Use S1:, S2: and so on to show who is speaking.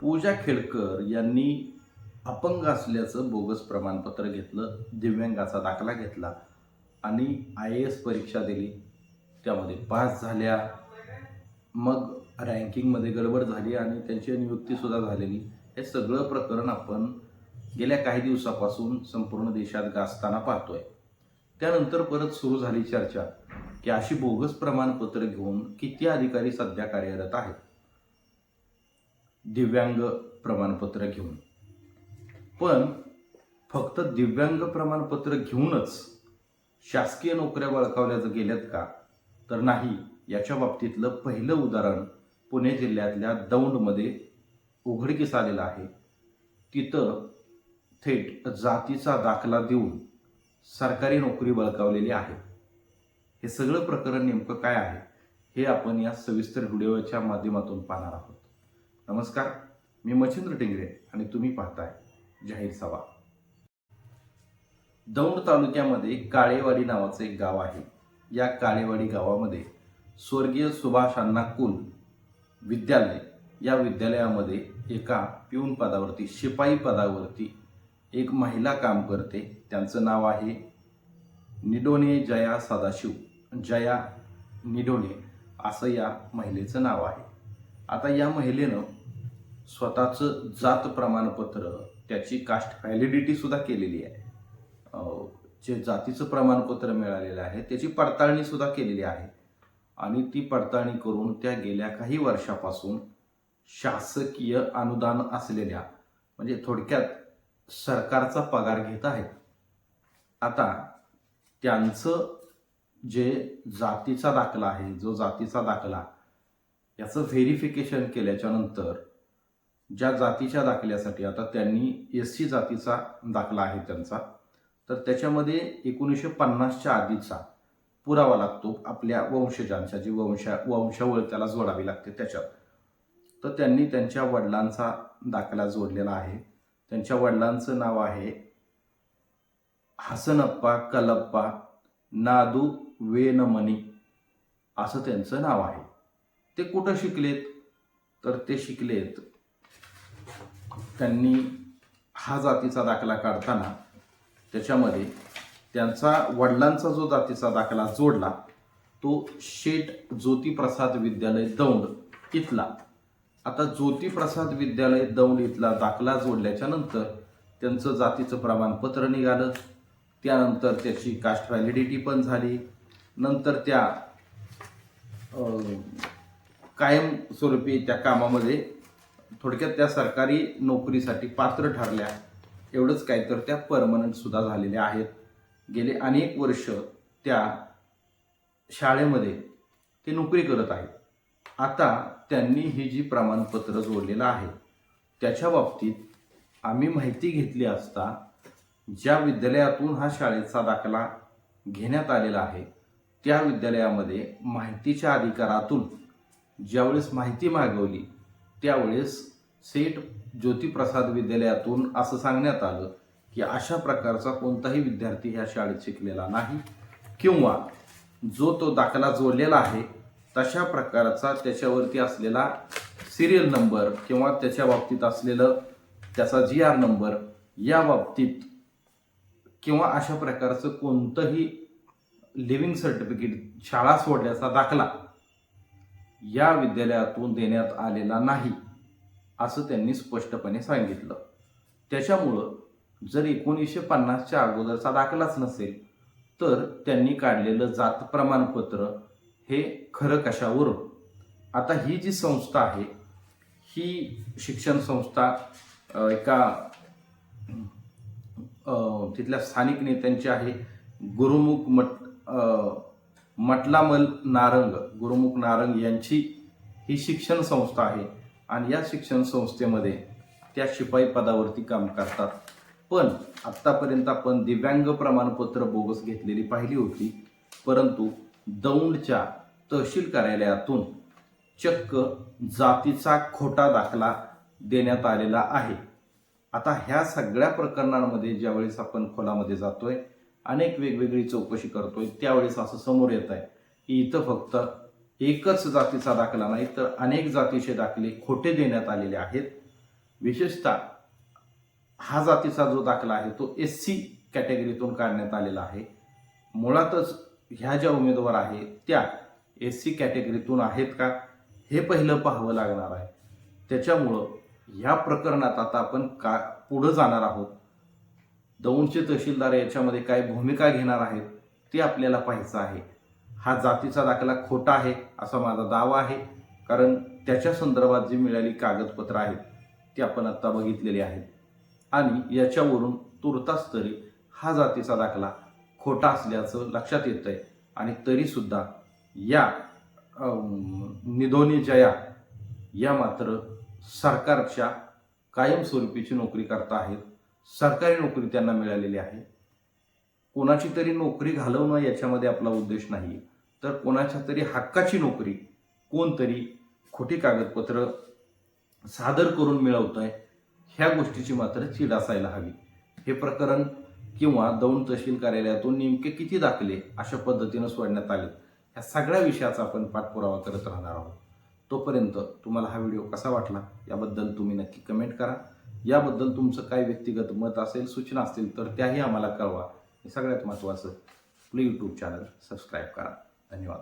S1: पूजा खेडकर यांनी अपंग असल्याचं बोगस प्रमाणपत्र घेतलं दिव्यांगाचा दाखला घेतला आणि आय ए एस परीक्षा दिली. त्यामध्ये पास झाल्या. मग रँकिंगमध्ये गडबड झाली आणि त्यांची नियुक्तीसुद्धा झालेली. हे सगळं प्रकरण आपण गेल्या काही दिवसापासून संपूर्ण देशात गाजताना पाहतोय. त्यानंतर परत सुरू झाली चर्चा की अशी बोगस प्रमाणपत्र घेऊन किती अधिकारी सध्या कार्यरत आहेत? दिव्यांग प्रमाणपत्र घेऊन. पण फक्त दिव्यांग प्रमाणपत्र घेऊनच शासकीय नोकऱ्या बळकावल्या गेल्यात का तर नाही. याच्या बाबतीतलं पहिलं उदाहरण पुणे जिल्ह्यातल्या दौंडमध्ये उघडकीस आलेलं आहे. तिथं थेट जातीचा दाखला देऊन सरकारी नोकरी बळकावलेली आहे. हे सगळं प्रकरण नेमकं काय आहे हे आपण या सविस्तर व्हिडिओच्या माध्यमातून पाहणार आहोत. नमस्कार. मी मच्छिंद्र टिंगरे आणि तुम्ही पाहताय जाहीर सभा. दौंड तालुक्यामध्ये काळेवाडी नावाचं एक गाव आहे. या काळेवाडी गावामध्ये स्वर्गीय सुभाष अण्णा कुल विद्यालय. या विद्यालयामध्ये एका पिऊन पदावरती शिपाई पदावरती एक महिला काम करते. त्यांचं नाव आहे निडोने जया सदाशिव. जया निडोने असं या महिलेचं नाव आहे. आता या महिलेनं स्वतःचं जात प्रमाणपत्र त्याची कास्ट व्हॅलिडिटी सुद्धा केलेली आहे. जे जातीचं प्रमाणपत्र मिळालेलं आहे त्याची पडताळणी सुद्धा केलेली आहे. आणि ती पडताळणी करून त्या गेल्या काही वर्षापासून शासकीय अनुदान असलेल्या म्हणजे थोडक्यात सरकारचा पगार घेत आहेत. आता त्यांचं जे जातीचा दाखला आहे जो जातीचा दाखला याचं व्हेरिफिकेशन केल्याच्यानंतर ज्या जातीच्या दाखल्यासाठी आता त्यांनी एस सी जातीचा दाखला आहे त्यांचा तर त्याच्यामध्ये एकोणीसशे पन्नासच्या आधीचा पुरावा लागतो आपल्या वंशजांच्या जी वंशा वंशावळ त्याला जोडावी लागते त्याच्यात. तर त्यांनी त्यांच्या वडिलांचा दाखला जोडलेला आहे. त्यांच्या वडिलांचं नाव आहे हसनप्पा कलप्पा नादू वेनमणी असं त्यांचं नाव आहे. ते कुठं शिकलेत? तर ते शिकलेत त्यांनी हा जातीचा दाखला काढताना त्याच्यामध्ये त्यांचा वडिलांचा जो जातीचा दाखला जोडला तो शेठ ज्योतिप्रसाद विद्यालय दौंड इथला. आता ज्योतिप्रसाद विद्यालय दौंड इथला दाखला जोडल्याच्या नंतर त्यांचं जातीचं प्रमाणपत्र निघालं. त्यानंतर त्याची कास्ट व्हॅलिडिटी पण झाली. नंतर त्या कायमस्वरूपी त्या कामामध्ये थोडक्यात त्या सरकारी नोकरीसाठी पात्र ठरल्या. एवढंच काय तर त्या परमनंटसुद्धा झालेल्या आहेत. गेले अनेक वर्ष त्या शाळेमध्ये ते नोकरी करत आहेत. आता त्यांनी ही जी प्रमाणपत्र जोडलेलं आहे त्याच्या बाबतीत आम्ही माहिती घेतली असता ज्या विद्यालयातून हा शाळेचा दाखला घेण्यात आलेला आहे त्या विद्यालयामध्ये माहितीच्या अधिकारातून ज्यावेळेस माहिती मागवली त्यावेळेस सेठ ज्योतिप्रसाद विद्यालयातून असं सांगण्यात आलं की अशा प्रकारचा कोणताही विद्यार्थी ह्या शाळेत शिकलेला नाही. किंवा जो तो दाखला जोडलेला आहे तशा प्रकारचा त्याच्यावरती असलेला सिरियल नंबर किंवा त्याच्या बाबतीत असलेलं त्याचा जी आर नंबर या बाबतीत किंवा अशा प्रकारचं कोणतंही लिव्हिंग सर्टिफिकेट शाळा सोडल्याचा दाखला या विद्यालयातून देण्यात आलेला नाही असं त्यांनी स्पष्टपणे सांगितलं. त्याच्यामुळं जर एकोणीसशे पन्नासच्या अगोदरचा दाखलाच नसेल तर त्यांनी काढलेलं जात प्रमाणपत्र हे खरं कशावरून? आता ही जी संस्था आहे ही शिक्षण संस्था एका तिथल्या स्थानिक नेत्यांची आहे गुरुमुख मट मटलामल नारंग गुरुमुख नारंग यांची ही शिक्षण संस्था आहे. आणि या शिक्षण संस्थेमध्ये त्या शिपाई पदावरती काम करतात. पण आत्तापर्यंत आपण दिव्यांग प्रमाणपत्र बोगस घेतलेली पाहिली होती. परंतु दौंडच्या तहसील कार्यालयातून चक्क जातीचा खोटा दाखला देण्यात आलेला आहे. आता ह्या सगळ्या प्रकरणांमध्ये ज्यावेळेस आपण खोलामध्ये जातोय अनेक वेगवेगळी चौकशी करतोय. त्यावेळेस असं समोर येत आहे की इथं फक्त एकच जातीचा दाखला नाही तर अनेक जातीचे दाखले खोटे देण्यात आलेले आहेत. विशेषतः हा जातीचा जो दाखला आहे तो एस सी कॅटेगरीतून काढण्यात आलेला आहे. मुळातच ह्या ज्या उमेदवार आहेत त्या एस सी कॅटेगरीतून आहेत का हे पहिलं पाहावं लागणार आहे. त्याच्यामुळं ह्या प्रकरणात आता आपण का पुढं जाणार आहोत? दौंडचे तहसीलदार याच्यामध्ये काय भूमिका घेणार आहेत ते आपल्याला पाहायचं आहे. हा जातीचा दाखला खोटा आहे असा माझा दावा आहे. कारण त्याच्या संदर्भात जी मिळाली कागदपत्र आहेत ती आपण आत्ता बघितलेली आहेत. आणि याच्यावरून तुर्तास तरी हा जातीचा दाखला खोटा असल्याचं लक्षात येतं आहे आणि तरीसुद्धा या निधोनी जया या मात्र सरकारच्या कायमस्वरूपीची नोकरी करता आहेत सरकारी नोकरी त्यांना मिळालेली आहे. कोणाची तरी नोकरी घालवणं याच्यामध्ये आपला उद्देश नाही तर कोणाच्या तरी हक्काची नोकरी कोणतरी खोटी कागदपत्र सादर करून मिळवतंय ह्या गोष्टीची मात्र चीड असायला हवी. हे प्रकरण किंवा दौंड तहसील कार्यालयातून नेमके किती दाखले अशा पद्धतीनं सोडण्यात आले ह्या सगळ्या विषयाचा आपण पाठपुरावा करत राहणार आहोत. तोपर्यंत तुम्हाला हा व्हिडिओ कसा वाटला याबद्दल तुम्ही नक्की कमेंट करा. याबद्दल तुमचं काय व्यक्तिगत मत असेल सूचना असतील तर त्याही आम्हाला कळवा. हे सगळ्यात महत्त्वाचं आपलं यूट्यूब चॅनल सबस्क्राईब करा. धन्यवाद.